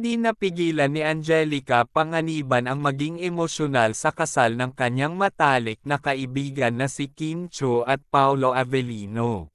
napigilan ni Angelica panganiban ang maging emosyonal sa kasal ng kanyang matalik na kaibigan na si Kim Cho at Paolo Avellino.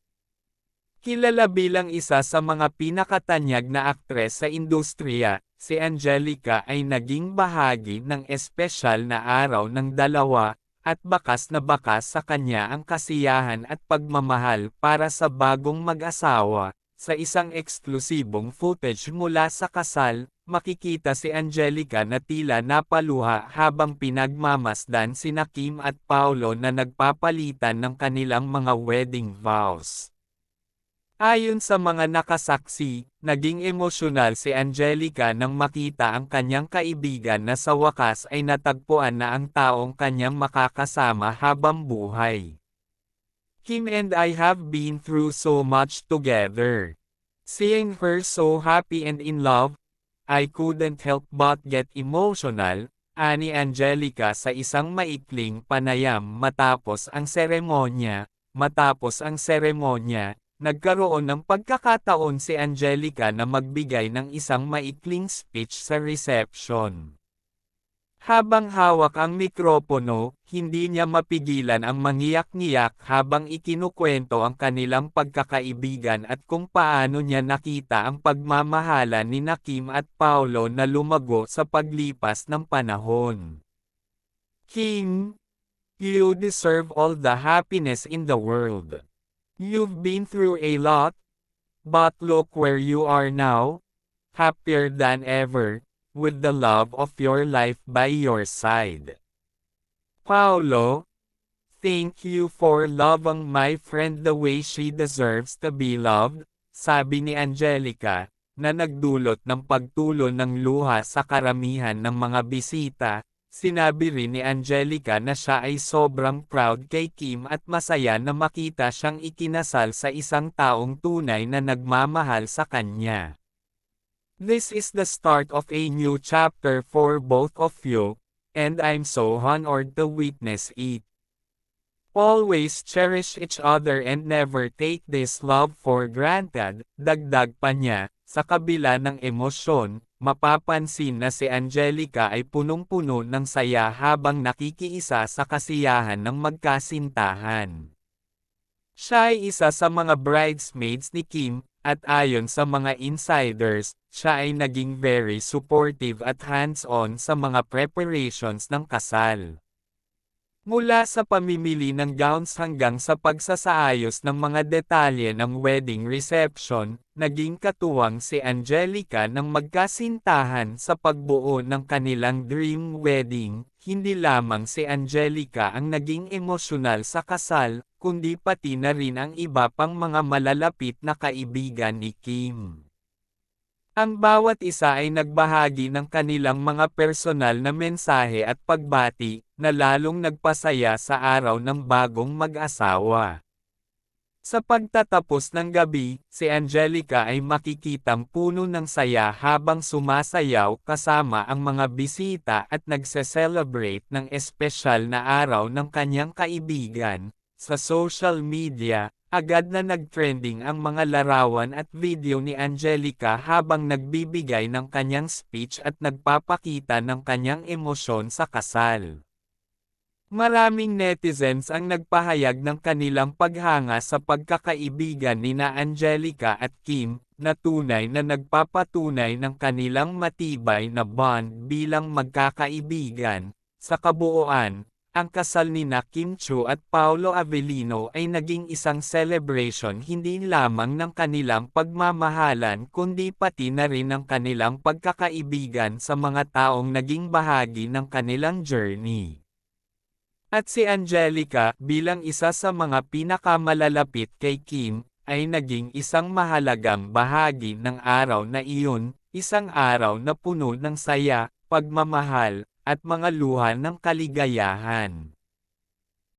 Kilala bilang isa sa mga pinakatanyag na aktres sa industriya, si Angelica ay naging bahagi ng espesyal na araw ng dalawa, at bakas na bakas sa kanya ang kasiyahan at pagmamahal para sa bagong mag-asawa, sa isang eksklusibong footage mula sa kasal, makikita si Angelica na tila napaluha habang pinagmamasdan sina Kim at Paolo na nagpapalitan ng kanilang mga wedding vows. Ayon sa mga nakasaksi, naging emosyonal si Angelica nang makita ang kanyang kaibigan na sa wakas ay natagpuan na ang taong kanyang makakasama habang buhay. Kim and I have been through so much together. Seeing her so happy and in love, I couldn't help but get emotional, ani Angelica sa isang maikling panayam matapos ang seremonya. Matapos ang seremonya, nagkaroon ng pagkakataon si Angelica na magbigay ng isang maikling speech sa reception. Habang hawak ang mikropono, hindi niya mapigilan ang mangiyak-ngiyak habang ikinukwento ang kanilang pagkakaibigan at kung paano niya nakita ang pagmamahala ni Kim at Paolo na lumago sa paglipas ng panahon. King, you deserve all the happiness in the world. You've been through a lot, but look where you are now, happier than ever, with the love of your life by your side. Paulo, thank you for loving my friend the way she deserves to be loved, sabi ni Angelica, na nagdulot ng pagtulo ng luha sa karamihan ng mga bisita. Sinabi rin ni Angelica na siya ay sobrang proud kay Kim at masaya na makita siyang ikinasal sa isang taong tunay na nagmamahal sa kanya. This is the start of a new chapter for both of you, and I'm so honored to witness it. Always cherish each other and never take this love for granted, dagdag pa niya, sa kabila ng emosyon, mapapansin na si Angelica ay punong-puno ng saya habang nakikiisa sa kasiyahan ng magkasintahan. Siya ay isa sa mga bridesmaids ni Kim, at ayon sa mga insiders, siya ay naging very supportive at hands-on sa mga preparations ng kasal. Mula sa pamimili ng gowns hanggang sa pagsasaayos ng mga detalye ng wedding reception, naging katuwang si Angelica ng magkasintahan sa pagbuo ng kanilang dream wedding. Hindi lamang si Angelica ang naging emosyonal sa kasal, kundi pati na rin ang iba pang mga malalapit na kaibigan ni Kim. Ang bawat isa ay nagbahagi ng kanilang mga personal na mensahe at pagbati, na lalong nagpasaya sa araw ng bagong mag-asawa. Sa pagtatapos ng gabi, si Angelica ay makikitang puno ng saya habang sumasayaw kasama ang mga bisita at nagse-celebrate ng espesyal na araw ng kanyang kaibigan. Sa social media, Agad na nagtrending ang mga larawan at video ni Angelica habang nagbibigay ng kanyang speech at nagpapakita ng kanyang emosyon sa kasal. Maraming netizens ang nagpahayag ng kanilang paghanga sa pagkakaibigan ni na Angelica at Kim, na tunay na nagpapatunay ng kanilang matibay na bond bilang magkakaibigan. Sa kabuuan, ang kasal ni na Kim Chu at Paolo Avellino ay naging isang celebration hindi lamang ng kanilang pagmamahalan kundi pati na rin ng kanilang pagkakaibigan sa mga taong naging bahagi ng kanilang journey. At si Angelica, bilang isa sa mga pinakamalalapit kay Kim, ay naging isang mahalagang bahagi ng araw na iyon, isang araw na puno ng saya, pagmamahal, at mga luha ng kaligayahan.